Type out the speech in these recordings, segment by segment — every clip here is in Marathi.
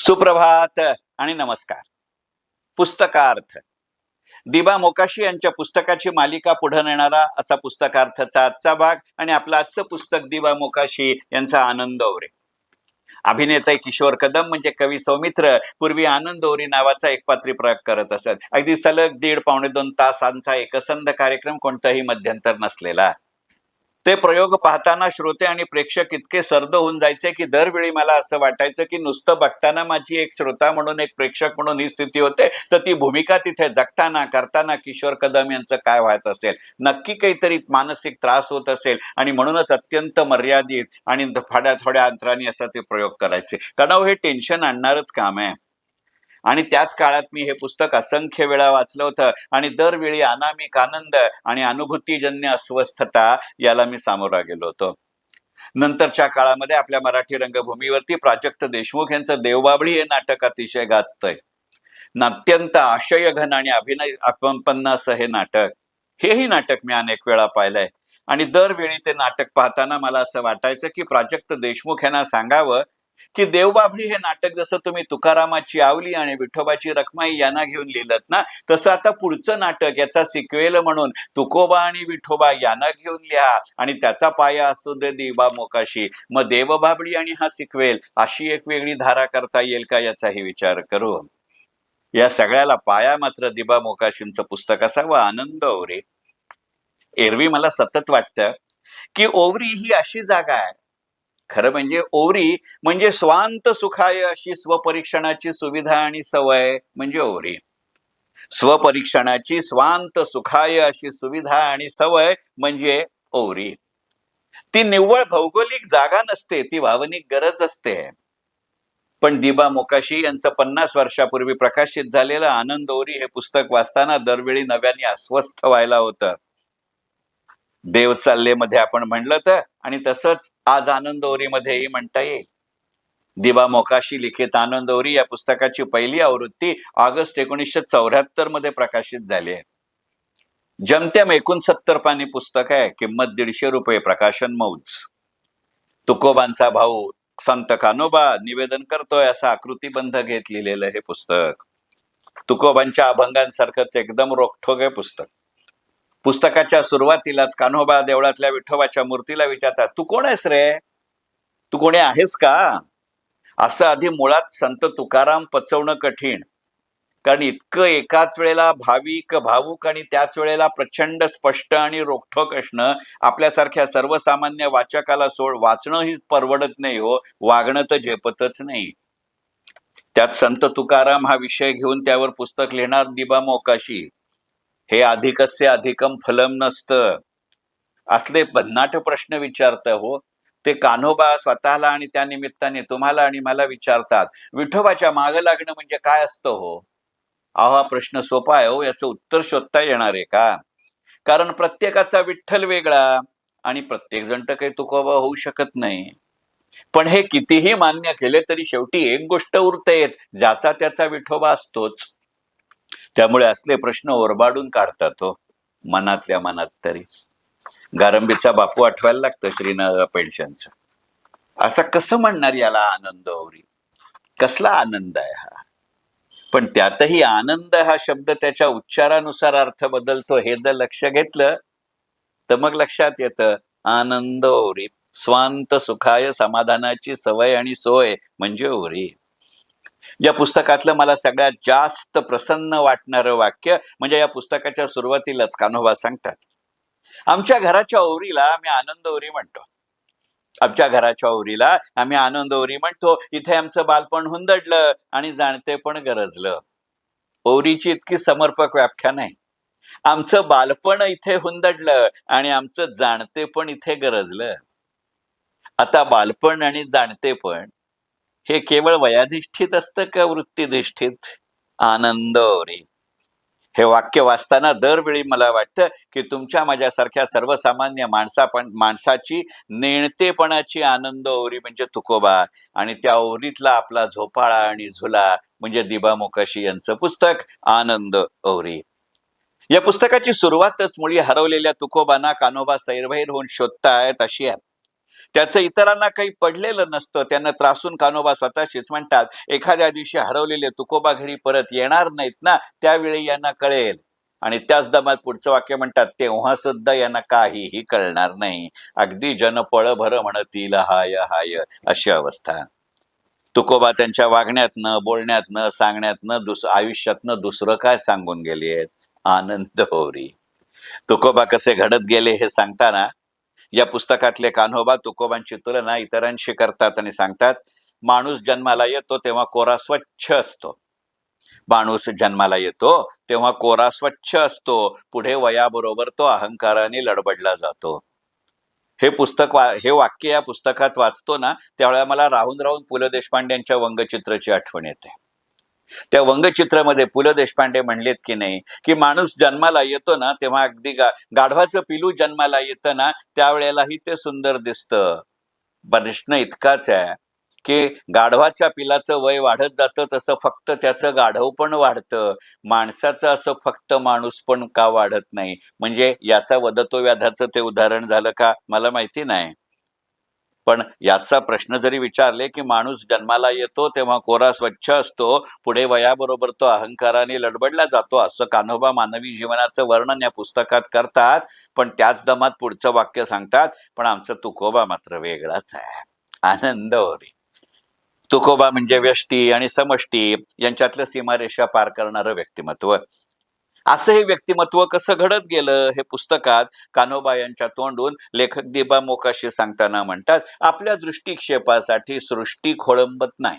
सुप्रभात आणि नमस्कार. पुस्तकार्थ. दिबा मोकाशी यांच्या पुस्तकाची मालिका पुढे नेणारा असा पुस्तकार्थचा आजचा भाग आणि आपलं आजचं पुस्तक दिबा मोकाशी यांचा आनंद ओरे. अभिनेता किशोर कदम म्हणजे कवी सौमित्र पूर्वी आनंद ओरी नावाचा एकपात्री प्रयोग करत असत. अगदी सलग दीड पावणे दोन तासांचा एकसंध कार्यक्रम कोणताही मध्यंतर नसलेला. ते प्रयोग पाहताना श्रोते आणि प्रेक्षक इतके सर्द होऊन जायचे की दरवेळी मला असं वाटायचं की नुसतं बघताना माझी एक श्रोता म्हणून एक प्रेक्षक म्हणून ही स्थिती होते तर ती भूमिका तिथे जगताना करताना किशोर कदम यांचं काय व्हायत असेल? नक्की काहीतरी मानसिक त्रास होत असेल आणि म्हणूनच अत्यंत मर्यादित आणि थोड्या थोड्या अंतराने असं ते प्रयोग करायचे. तणाव हे टेन्शन आणणारच काम आहे. आणि त्याच काळात मी हे पुस्तक असंख्य वेळा वाचलं होतं. आणि दरवेळी अनामिक आनंद आणि अनुभूतीजन्य अस्वस्थता याला मी सामोरा गेलो होतो. नंतरच्या काळामध्ये आपल्या मराठी रंगभूमीवरती प्राजक्त देशमुख यांचं देवबाबळी हे नाटक अतिशय गाजतंय. अत्यंत आशयघन आणि अभिनय अपंपन्न असं हे नाटक. हेही नाटक मी अनेक वेळा पाहिलंय. आणि दरवेळी ते नाटक पाहताना मला असं वाटायचं की प्राजक्त देशमुख यांना सांगावं की देवबाभळी हे नाटक जसं तुम्ही तुकारामाची आवली आणि विठोबाची रखमाई यांना घेऊन लिहिलं ना तसं आता पुढचं नाटक याचा सिक्वेल म्हणून तुकोबा आणि विठोबा यांना घेऊन लिहा आणि त्याचा पाया असू दे देवा मोकाशी. मग देवबाबळी आणि हा सिक्वेल अशी एक वेगळी धारा करता येईल का याचाही विचार करू. या सगळ्याला पाया मात्र दिबा मोकाशींचं पुस्तक असावं. आनंद ओरे. एरवी मला सतत वाटतं की ओवरी ही अशी जागा आहे खरं म्हणजे ओवरी म्हणजे स्वांत सुखाय अशी स्वपरीक्षणाची सुविधा आणि सवय म्हणजे ओवरी स्वपरीक्षणाची स्वांत सुखाय अशी सुविधा आणि सवय म्हणजे ओवरी ती निव्वळ भौगोलिक जागा नसते ती भावनिक गरज असते. पण दिबा मोकाशी यांचं पन्नास वर्षापूर्वी प्रकाशित झालेलं आनंद ओरी हे पुस्तक वाचताना दरवेळी नव्याने अस्वस्थ व्हायला होतं. देव चालले मध्ये आपण म्हणलं तर आणि तसंच आज आनंदोरीमध्येही म्हणता येईल. दिबा मोकाशी लिखित आनंदोरी या पुस्तकाची पहिली आवृत्ती ऑगस्ट एकोणीसशे चौऱ्याहत्तरमध्ये प्रकाशित झाली आहे. जमतेम एकोणसत्तर पानी पुस्तक आहे किंमत दीडशे रुपये प्रकाशन मौज. तुकोबांचा भाऊ संत कानोबा निवेदन करतोय असं आकृतीबंध घेत लिहिलेलं हे पुस्तक. तुकोबांच्या अभंगांसारखंच एकदम रोखठोक आहे पुस्तक. पुस्तकाच्या सुरुवातीलाच कान्होबा देवळातल्या विठोबाच्या मूर्तीला विचारतात तू कोण आहेस रे? तू कोणी आहेस का? असं आधी मुळात संत तुकाराम पचवणं कठीण. कारण इतकं एकाच वेळेला भाविक भावूक आणि त्याच वेळेला प्रचंड स्पष्ट आणि रोखठोक असणं आपल्यासारख्या सर्वसामान्य वाचकाला सोड वाचणं ही परवडत नाही हो वागणं तर झेपतच नाही. त्यात संत तुकाराम हा विषय घेऊन त्यावर पुस्तक लिहिणार दिबा मोकाशी. हे अधिकस्य अधिकम फलम नसतं. असले भन्नाट प्रश्न विचारत हो. ते कान्होबा स्वतःला आणि त्या निमित्ताने तुम्हाला आणि मला विचारतात विठोबाच्या माग लागणं म्हणजे काय असतं हो? अहो हा प्रश्न सोपा आहे हो याचं उत्तर शोधता येणार आहे का? कारण प्रत्येकाचा विठ्ठल वेगळा आणि प्रत्येक जण तर काही तुकोबा होऊ शकत नाही. पण हे कितीही मान्य केले तरी शेवटी एक गोष्ट उरतेच ज्याचा त्याचा विठोबा असतोच. त्यामुळे असले प्रश्न ओरबाडून काढतात तो मनातल्या मनात तरी. गारंबीचा बापू आठवायला लागतं श्रीनाथ पेन्शनचं. असं कसं म्हणणार याला आनंद ओरी कसला आनंद आहे हा? पण त्यातही आनंद हा शब्द त्याच्या उच्चारानुसार अर्थ बदलतो हे जर लक्ष घेतलं तर मग लक्षात येतं आनंद ओरी स्वांत सुखाय समाधानाची सवय आणि सोय म्हणजे ओरी या पुस्तकातलं मला सगळ्यात जास्त प्रसन्न वाटणारं वाक्य म्हणजे या पुस्तकाच्या सुरुवातीलाच कान्होबा सांगतात. आमच्या घराच्या ओरीला आम्ही आनंद ओरी म्हणतो. आमच्या घराच्या ओरीला आम्ही आनंद ओरी म्हणतो. इथे आमचं बालपण हुंदडलं आणि जाणते पण गरजलं. ओरीची इतकी समर्पक व्याख्या नाही. आमचं बालपण इथे हुंदडलं आणि आमचं जाणते पण इथे गरजलं. आता बालपण आणि जाणते पण हे केवळ वयाधिष्ठित असतं का वृत्तीधिष्ठित? आनंद ओरी हे वाक्य वाचताना दरवेळी मला वाटतं की तुमच्या माझ्यासारख्या सर्वसामान्य माणसा पण माणसाची नेणतेपणाची आनंद ओरी म्हणजे तुकोबा आणि त्या ओरीतला आपला झोपाळा आणि झुला म्हणजे दिबा मोकाशी यांचं पुस्तक आनंद ओरी या पुस्तकाची सुरुवातच मुळी हरवलेल्या तुकोबांना कानोबा सैरभैर होऊन शोधतायत अशी आहे. त्याचं इतरांना काही पडलेलं नसतं. त्यांना त्रासून कानोबा स्वतःशीच म्हणतात एखाद्या दिवशी हरवलेले तुकोबा घरी परत येणार नाहीत ना त्यावेळी यांना कळेल. आणि त्याच दमात पुढचं वाक्य म्हणतात तेव्हा सुद्धा यांना काहीही कळणार नाही. अगदी जन पळभर म्हणतील हाय हाय अशी अवस्था. तुकोबा त्यांच्या वागण्यातनं बोलण्यातनं सांगण्यातनं दुस आयुष्यातनं दुसरं काय सांगून गेले आहेत आनंद होरी. तुकोबा कसे घडत गेले हे सांगताना या पुस्तकातले कान्होबा तुकोबांची तुलना इतरांशी करतात आणि सांगतात माणूस जन्माला येतो तेव्हा कोरा स्वच्छ असतो. माणूस जन्माला येतो तेव्हा कोरा स्वच्छ असतो. पुढे वयाबरोबर तो अहंकाराने लडबडला जातो. हे पुस्तक वा हे वाक्य या पुस्तकात वाचतो ना त्यावेळेला मला राहून राहून पु ल देशपांडेंच्या वंगचित्राची आठवण येते. त्या वंगचित्रामध्ये पु ल देशपांडे म्हणलेत की नाही की माणूस जन्माला येतो ना तेव्हा अगदी गा गाढवाचं पिलू जन्माला येतं ना त्यावेळेलाही ते सुंदर दिसतं. प्रश्न इतकाच आहे की गाढवाच्या पिलाचं वय वाढत जातं तसं फक्त त्याचं गाढव पण वाढतं. माणसाचं असं फक्त माणूस पण का वाढत नाही? म्हणजे याचा वदतो व्याधाचं ते उदाहरण झालं का? मला माहिती नाही. पण याचा प्रश्न जरी विचारले की माणूस जन्माला येतो तेव्हा कोरा स्वच्छ असतो पुढे वयाबरोबर तो अहंकाराने लडबडला जातो असं कान्होबा मानवी जीवनाचं वर्णन या पुस्तकात करतात. पण त्याच दमात पुढचं वाक्य सांगतात पण आमचा तुकोबा मात्र वेगळाच आहे. आनंद होरी. तुकोबा म्हणजे व्यष्टी आणि समष्टी यांच्यातलं सीमारेषा पार करणारं व्यक्तिमत्व. असं हे व्यक्तिमत्व कसं घडत गेलं हे पुस्तकात कान्होबा यांच्या तोंडून लेखक दिबा मोकाशी सांगताना म्हणतात आपल्या दृष्टिक्षेपासाठी सृष्टी खोळंबत नाही.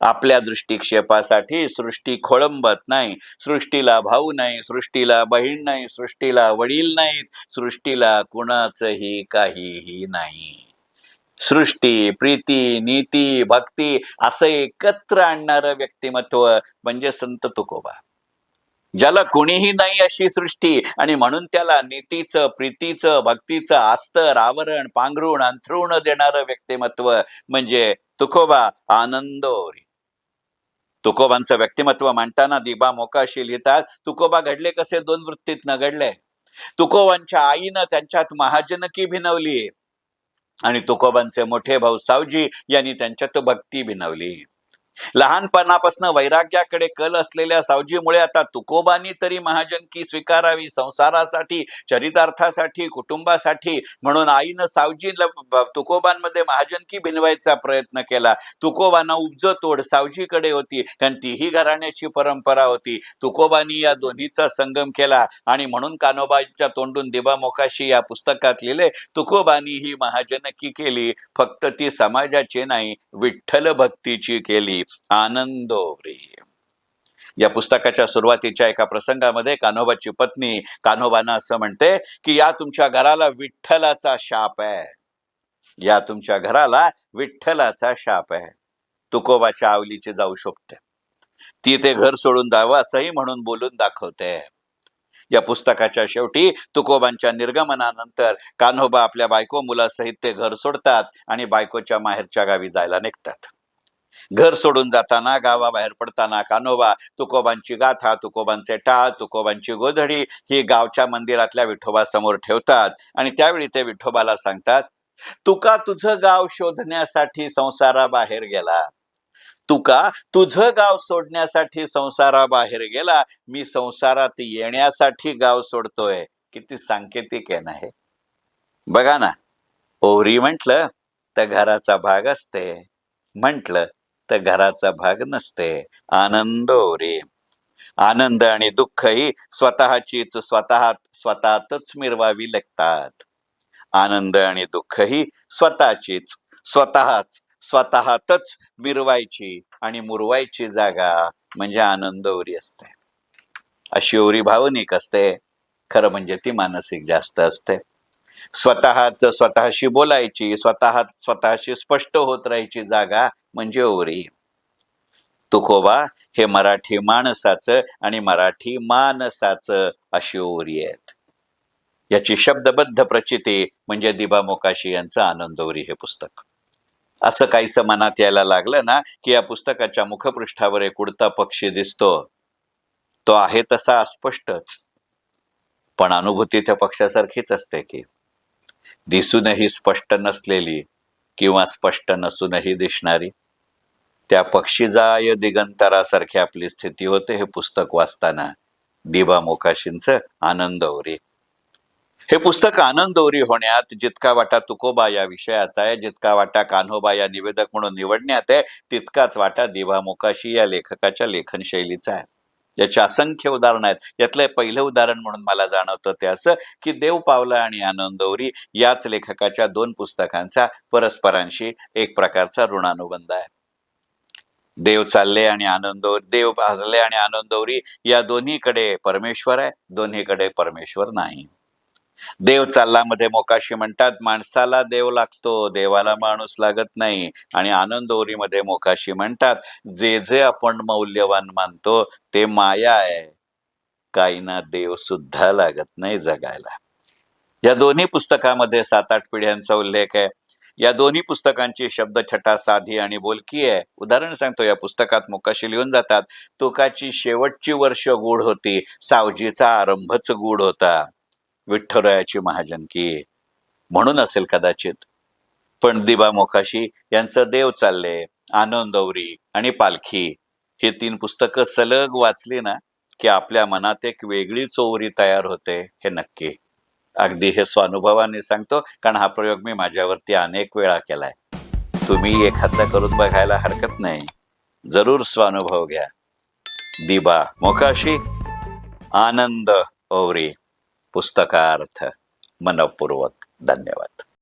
आपल्या दृष्टिक्षेपासाठी सृष्टी खोळंबत नाही. सृष्टीला भाऊ नाही सृष्टीला बहीण नाही सृष्टीला वडील नाहीत सृष्टीला कुणाचंही काहीही नाही. सृष्टी प्रीती नीती भक्ती असं एकत्र आणणारं व्यक्तिमत्व म्हणजे संत तुकोबा. ज्याला कुणीही नाही अशी सृष्टी आणि म्हणून त्याला नीतीचं प्रीतीचं भक्तीचं आस्तर आवरण पांघरुण अंथरुण देणारं व्यक्तिमत्व म्हणजे तुकोबा आनंदोरी. तुकोबांचं व्यक्तिमत्व मांडताना दिबा मोकाशी लिहितात तुकोबा घडले कसे? दोन वृत्तीत न घडले. तुकोबांच्या आईनं त्यांच्यात महाजनकी भिनवली. आणि तुकोबांचे मोठे भाऊ सावजी यांनी त्यांच्यात भक्ती भिनवली. लहानपणापासून वैराग्याकडे कल असलेल्या सावजीमुळे आता तुकोबांनी तरी महाजनकी स्वीकारावी संसारासाठी चरितार्थासाठी कुटुंबासाठी म्हणून आईनं सावजी तुकोबांमध्ये महाजनकी भिनवायचा प्रयत्न केला. तुकोबांना उपज तोड सावजीकडे होती कारण तीही घराण्याची परंपरा होती. तुकोबांनी या दोन्हीचा संगम केला आणि म्हणून कानोबाच्या तोंडून दिबा मोकाशी या पुस्तकात लिहिले. तुकोबांनी ही महाजनकी केली. फक्त ती समाजाची नाही विठ्ठल भक्तीची केली. आनंदोरी या पुस्तकाच्या सुरुवातीच्या एका प्रसंगामध्ये कान्होबाची पत्नी कान्होबांना असं म्हणते की या तुमच्या घराला विठ्ठलाचा शाप आहे. या तुमच्या घराला विठ्ठलाचा शाप आहे. तुकोबाच्या आवलीची जाऊ शकते ती ते घर सोडून जावं असंही म्हणून बोलून दाखवते. या पुस्तकाच्या शेवटी तुकोबांच्या निर्गमनानंतर कान्होबा आपल्या बायको मुलासहित ते घर सोडतात आणि बायकोच्या माहेरच्या गावी जायला निघतात. घर सोडून जाताना गावाबाहेर पडताना कानोबा तुकोबांची गाथा तुकोबांचे टाळ तुकोबांची गोधडी ही गावच्या मंदिरातल्या विठोबासमोर ठेवतात आणि त्यावेळी ते विठोबाला सांगतात तुका तुझं गाव शोधण्यासाठी संसाराबाहेर गेला. तुका तुझं गाव सोडण्यासाठी संसाराबाहेर गेला. मी संसारात येण्यासाठी गाव सोडतोय. किती सांकेतिक आहे ना हे. बघा ना ओरी म्हंटल तर घराचा भाग असते. म्हंटल फक्त घराचा भाग नसते. आनंद हो ओरी आनंद आणि दुःख ही स्वतःचीच स्वतः स्वतःतच मिरवावी लागतात. आनंद आणि दुःख ही स्वतःचीच स्वतःच स्वतःतच मिरवायची आणि मुरवायची जागा म्हणजे आनंद हो ओरी असते. अशी हो ओरी भावनिक असते. खरं म्हणजे ती मानसिक जास्त असते. स्वतःच स्वतःशी बोलायची स्वतः स्वतःशी स्पष्ट होत राहायची जागा म्हणजे ओरी. तुकोबा हे मराठी माणसाचं आणि मराठी मानसाचं अशी ओरी आहेत. याची शब्दबद्ध प्रचिती म्हणजे दिबा मोकाशी यांचं आनंदोरी हे पुस्तक. असं काहीसं मनात यायला लागलं ना की या पुस्तकाच्या मुखपृष्ठावर एक उडता पक्षी दिसतो. तो आहे तसा अस्पष्टच. पण अनुभूती त्या पक्षासारखीच असते की. दिसूनही स्पष्ट नसलेली किंवा स्पष्ट नसूनही दिसणारी. त्या पक्षीजाय दिगंतरासारखी आपली स्थिती होते हे पुस्तक वाचताना. दिबा मोकाशींचं आनंदौरी हे पुस्तक आनंदौरी होण्यात जितका वाटा तुकोबा या विषयाचा आहे जितका वाटा कान्होबा या निवेदक म्हणून निवडण्यात आहे तितकाच वाटा दिभा मोकाशी या लेखकाच्या लेखन शैलीचा आहे. याची असंख्य उदाहरणं आहेत. यातलं पहिलं उदाहरण म्हणून मला जाणवतं ते असं की देव पावला आणि आनंदौरी याच लेखकाच्या दोन पुस्तकांचा परस्परांशी एक प्रकारचा ऋणानुबंध आहे. देव चालले आणि आनंद देव भाजले आणि आनंदवरी या दोन्हीकडे परमेश्वर आहे दोन्हीकडे परमेश्वर नाही. देव चाललामध्ये मोकाशी म्हणतात माणसाला देव लागतो देवाला माणूस लागत नाही. आणि आनंदोरीमध्ये मोकाशी म्हणतात जे जे आपण मौल्यवान मानतो ते माया आहे. काहींना देव सुद्धा लागत नाही जगायला. या दोन्ही पुस्तकामध्ये सात आठ पिढ्यांचा उल्लेख आहे. या दोन्ही पुस्तकांची शब्दछटा साधी आणि बोलकी आहे. उदाहरण सांगतो या पुस्तकात मुकाशी लिहून जातात तुकाची शेवटची वर्ष गूढ होती सावजीचा आरंभच गूढ होता. विठ्ठरायाची महाजनकी म्हणून असेल कदाचित. पण दिबा मोकाशी यांचं देव चालले आनंदौरी आणि पालखी. ही तीन पुस्तकं सलग वाचली ना की आपल्या मनात एक वेगळी चोवरी तयार होते हे नक्की. अगदी हे स्वानुभवाने सांगतो कारण हा प्रयोग मी माझ्यावरती अनेक वेळा केलाय. तुम्ही एखादा करून बघायला हरकत नाही. जरूर स्वानुभव घ्या. दिबा मोकाशी. आनंद ओवरी. पुस्तकार्थ. मनपूर्वक. धन्यवाद.